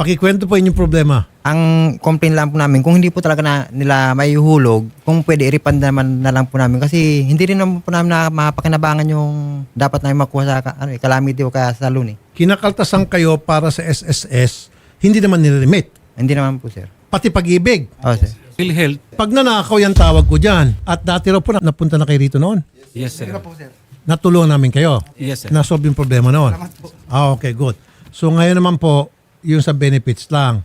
Pakikwento po inyong problema. Ang complaint lang po namin, kung hindi po talaga na, nila may hulog, kung pwede i-refund naman na lang po namin kasi hindi rin naman po namin na mapakinabangan yung dapat namin makuha sa ano, eh, calamity o kaya sa loan eh. Kinakaltasan kayo para sa SSS, hindi naman nire-remit. Hindi naman po sir. Pati pag-ibig. Oh, sir. PhilHealth. Pag nanakaw yan tawag ko dyan. At dati raw po na- napunta na kayo rito noon. Yes, sir. Natulungan namin kayo. Yes, sir. Nasolve yung problema noon. Ah, okay, good. So ngayon naman po, yung sa benefits lang.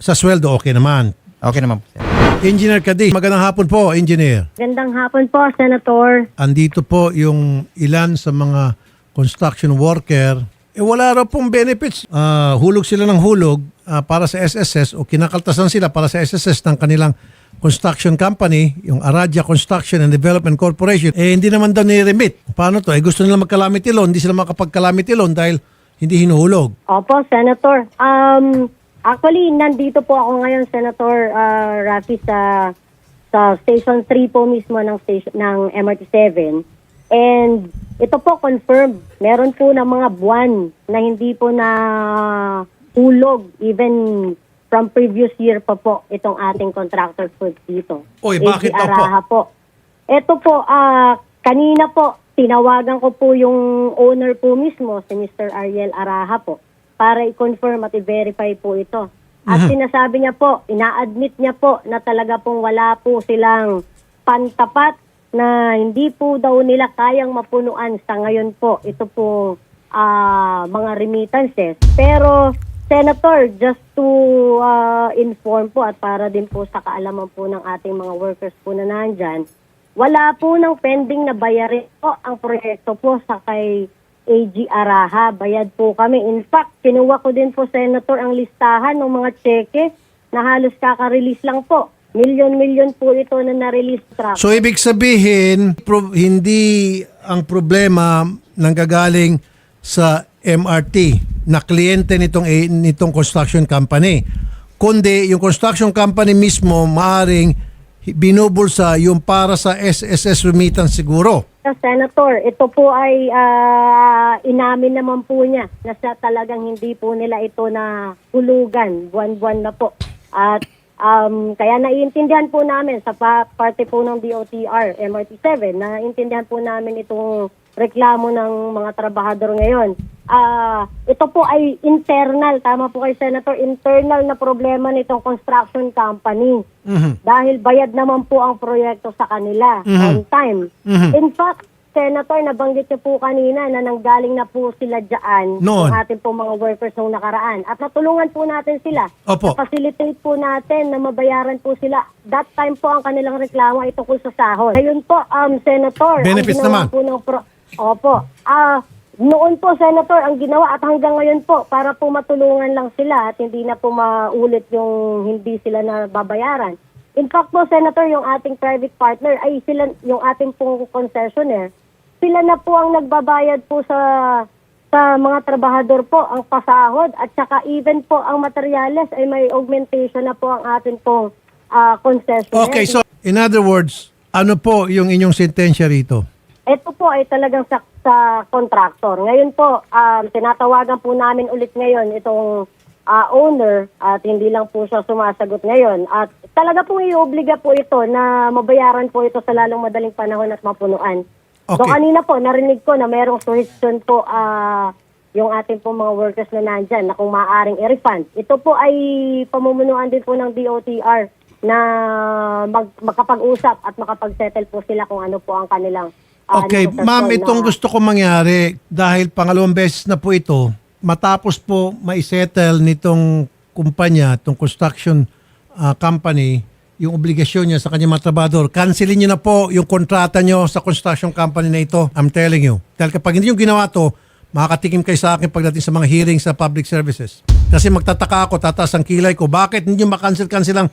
Sa sweldo, okay naman. Okay naman po sir. Engineer Kadi, magandang hapon po, engineer. Gandang hapon po, Senator. Andito po yung ilan sa mga construction worker. Eh wala raw pong benefits. Ah, hulog sila ng hulog ah, para sa SSS o kinakaltasan sila para sa SSS ng kanilang construction company, yung Aradia Construction and Development Corporation. Eh hindi naman daw ni-remit. Paano to? Eh gusto nila mag-calamity loan, hindi sila makapag-calamity loan dahil hindi hinuhulog. Opo, Senator. Um, actually, nandito po ako ngayon, Senator uh, Rafi, sa sa Station 3 po mismo ng station ng MRT7. And ito po confirmed. Meron po na mga buwan na hindi po na hulog even from previous year pa po itong ating contractor po dito. Oy, bakit AG po? Po. Ito po, ah, kanina po, tinawagan ko po yung owner po mismo, si Mr. Ariel Araha po, para i-confirm at i-verify po ito. At sinasabi niya po, ina-admit niya po na talaga pong wala po silang pantapat na hindi po daw nila kayang mapunuan sa ngayon po. Ito po ah, mga remittances. Pero Senator, just to ah, inform po at para din po sa kaalaman po ng ating mga workers po na nandyan, wala po ng pending na bayarin po ang proyekto po sa kay AG Araha. Bayad po kami. In fact, kinuha ko din po, Senator, ang listahan ng mga cheque na halos kaka-release lang po. Milyon-milyon po ito na na-release truck. So ibig sabihin, pro- hindi ang problema nanggagaling sa MRT na kliyente nitong nitong construction company. Kundi yung construction company mismo maaring binubulsa yung para sa SSS remittance siguro. Senator, ito po ay ah, inamin naman po niya na sa talagang hindi po nila ito na hulugan, buwan-buwan na po. At um, kaya naiintindihan po namin sa pa- parte po ng DOTR, MRT7, naiintindihan po namin itong reklamo ng mga trabahador ngayon. Ah, ito po ay internal, tama po kay Senator, internal na problema nitong construction company. Dahil bayad naman po ang proyekto sa kanila on time. In fact, Senator, nabanggit niyo po kanina na nanggaling na po sila dyan Noon. ng ating po mga workers nung nakaraan. At natulungan po natin sila. Opo. Facilitate po natin na mabayaran po sila. That time po ang kanilang reklamo ay tungkol sa sahod. Ngayon po, um, Senator, Benefits ang ginawa naman. po ng pro- Opo. Ah, noon po, Senator, ang ginawa at hanggang ngayon po, para po matulungan lang sila at hindi na po maulit yung hindi sila na babayaran. In fact po, Senator, yung ating private partner ay sila, yung ating pong concessionaire, sila na po ang nagbabayad po sa sa mga trabahador po ang pasahod at saka even po ang materyales ay may augmentation na po ang atin pong ah, concessionaire. Okay, so in other words, ano po yung inyong sentensya rito? Ito po ay talagang sa, sa contractor. Ngayon po, um, tinatawagan po namin ulit ngayon itong ah, owner at hindi lang po siya sumasagot ngayon. At talaga pong ioobliga po ito na mabayaran po ito sa lalong madaling panahon at mapunuan. So Okay. kanina po, narinig ko na merong suggestion po ah, yung ating po mga workers na nandyan na kung maaaring i-refund. Ito po ay pamumunuan din po ng DOTR na mag, makapag-usap at makapag-settle po sila kung ano po ang kanilang ah, Okay, ma'am, na- itong gusto ko mangyari dahil pangalawang beses na po ito, matapos po maisettle nitong kumpanya, itong construction ah, company, yung obligasyon niya sa kanyang mga trabador, cancelin niyo na po yung kontrata niyo sa construction company na ito. I'm telling you. Dahil kapag hindi yung ginawa to, makakatikim kayo sa akin pagdating sa mga hearing sa public services. Kasi magtataka ako, tataas ang kilay ko, bakit hindi nyo makancel-cancel ang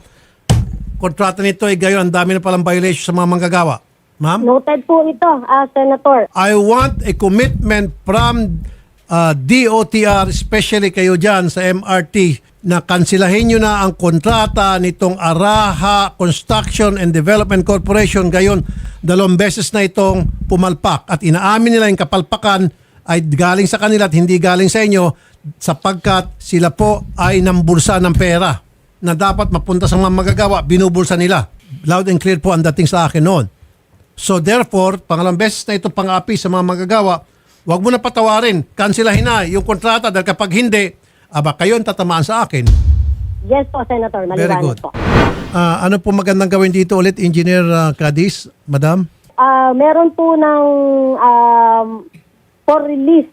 kontrata nito? Eh, gayon, ang dami na palang violation sa mga manggagawa. Ma'am? Noted po ito, ah, Senator. I want a commitment from uh, DOTR, especially kayo dyan sa MRT, na kansilahin nyo na ang kontrata nitong Araha Construction and Development Corporation. Gayon, dalawang beses na itong pumalpak at inaamin nila yung kapalpakan ay galing sa kanila at hindi galing sa inyo. sapagkat sila po ay nambulsa ng pera na dapat mapunta sa mga magagawa, binubulsa nila. Loud and clear po ang dating sa akin noon. So therefore, pangalawang beses na ito pang-api sa mga magagawa, huwag mo na patawarin, kansilahin na yung kontrata dahil kapag hindi, aba kayo ang tatamaan sa akin. Yes po, Senator. Very Maliwanag good. po. Ah, ano po magandang gawin dito ulit, Engineer ah, Cadiz, Madam? Ah, meron po ng um, for release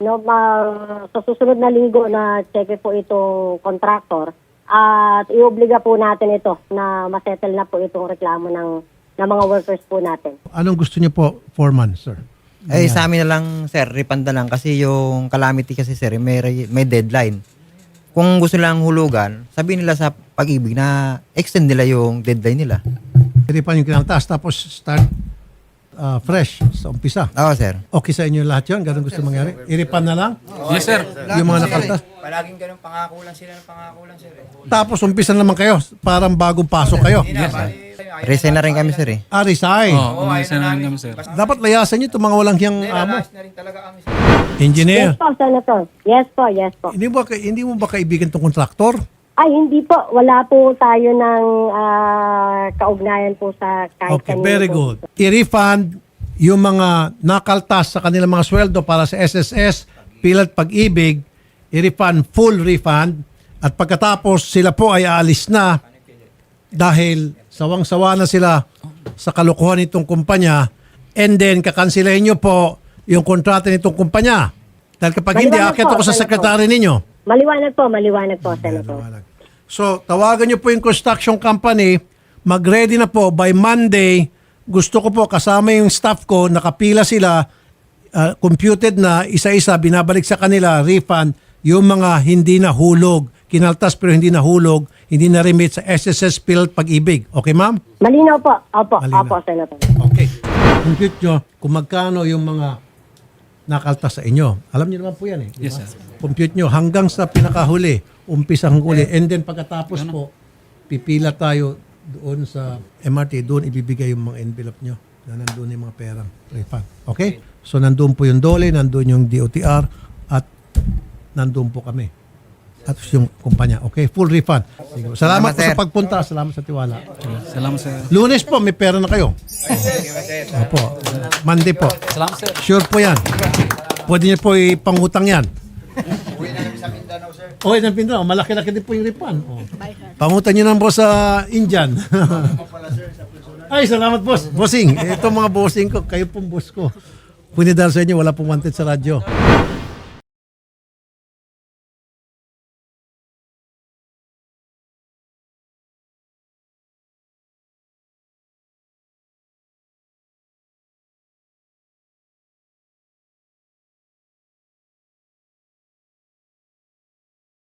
no ma- sa susunod na linggo na cheque po itong contractor at iobliga po natin ito na masettle na po itong reklamo ng ng mga workers po natin. Anong gusto niyo po, Foreman, sir? Eh, sa amin na lang, sir, refund na lang. Kasi yung calamity kasi, sir, may, re- may deadline. Kung gusto lang hulugan, sabihin nila sa pag-ibig na extend nila yung deadline nila. Iripan yung kinaltas, tapos start ah, fresh sa umpisa. Oo, sir. Okay sa inyo lahat yun? Ganun gusto mangyari? Iripan na lang? Yes, sir. Yung mga nakaltas? Palaging ganun, pangako lang sila ng pangako lang, sir. Eh. Tapos umpisa naman kayo, parang bagong pasok kayo. Yes, sir. Resign na rin kami, sir, eh. Ah, resign. Oo, umalis na namin kami, sir. Dapat layasan nyo itong mga walang hiyang amo. Last na rin talaga kami, sir. Engineer, Yes po, Senator. Yes po, yes po. hindi, ba, hindi mo ba kaibigan itong kontraktor? Ay, hindi po. Wala po tayo ng ah, kaugnayan po sa kahit Okay, kanino very po. good. I-refund yung mga nakaltas sa kanilang mga sweldo para sa SSS, pilat pag-ibig, i-refund, full refund, at pagkatapos sila po ay aalis na dahil sawang-sawa na sila sa kalokohan nitong kumpanya and then kakansilahin nyo po yung kontrata nitong kumpanya. Dahil kapag hindi, Maliwanag akit po, ako sa Senator. sekretary ninyo. Maliwanag po, maliwanag po, Senator. So, tawagan niyo po yung construction company. Mag-ready na po by Monday. Gusto ko po kasama yung staff ko, nakapila sila, uh, computed na, isa-isa, binabalik sa kanila, refund, yung mga hindi na hulog. Kinaltas pero hindi na hulog, hindi na remit sa SSS Pilt Pag-ibig. Okay, ma'am? Malinaw po. Opo, Malinaw. opo, Senator. Okay. Compute nyo kung magkano yung mga nakaltas sa inyo. Alam niyo naman po yan eh. Yes, sir. Compute nyo hanggang sa pinakahuli, umpisa hanggang huli. And then pagkatapos po, pipila tayo doon sa MRT, doon ibibigay yung mga envelope nyo na nandun yung mga perang refund. Okay? So nandun po yung dole, nandun yung DOTR, at nandun po kami. At yung kumpanya. Okay? Full refund. Sige. Salamat, Salamat, po sa pagpunta. Salamat sa tiwala. Salamat, sir. Lunes po, may pera na kayo. Opo. Monday po. Salamat, sir. Sure po yan. Pwede niyo po ipangutang yan. Uwi ng Mindanao. Malaki-laki din po yung ripan. Oh. Pangutang niyo lang po sa Indian. Ay, salamat boss. Bossing. Ito mga bossing ko. Kayo pong boss ko. Punidal sa inyo. Wala pong wanted sa radyo.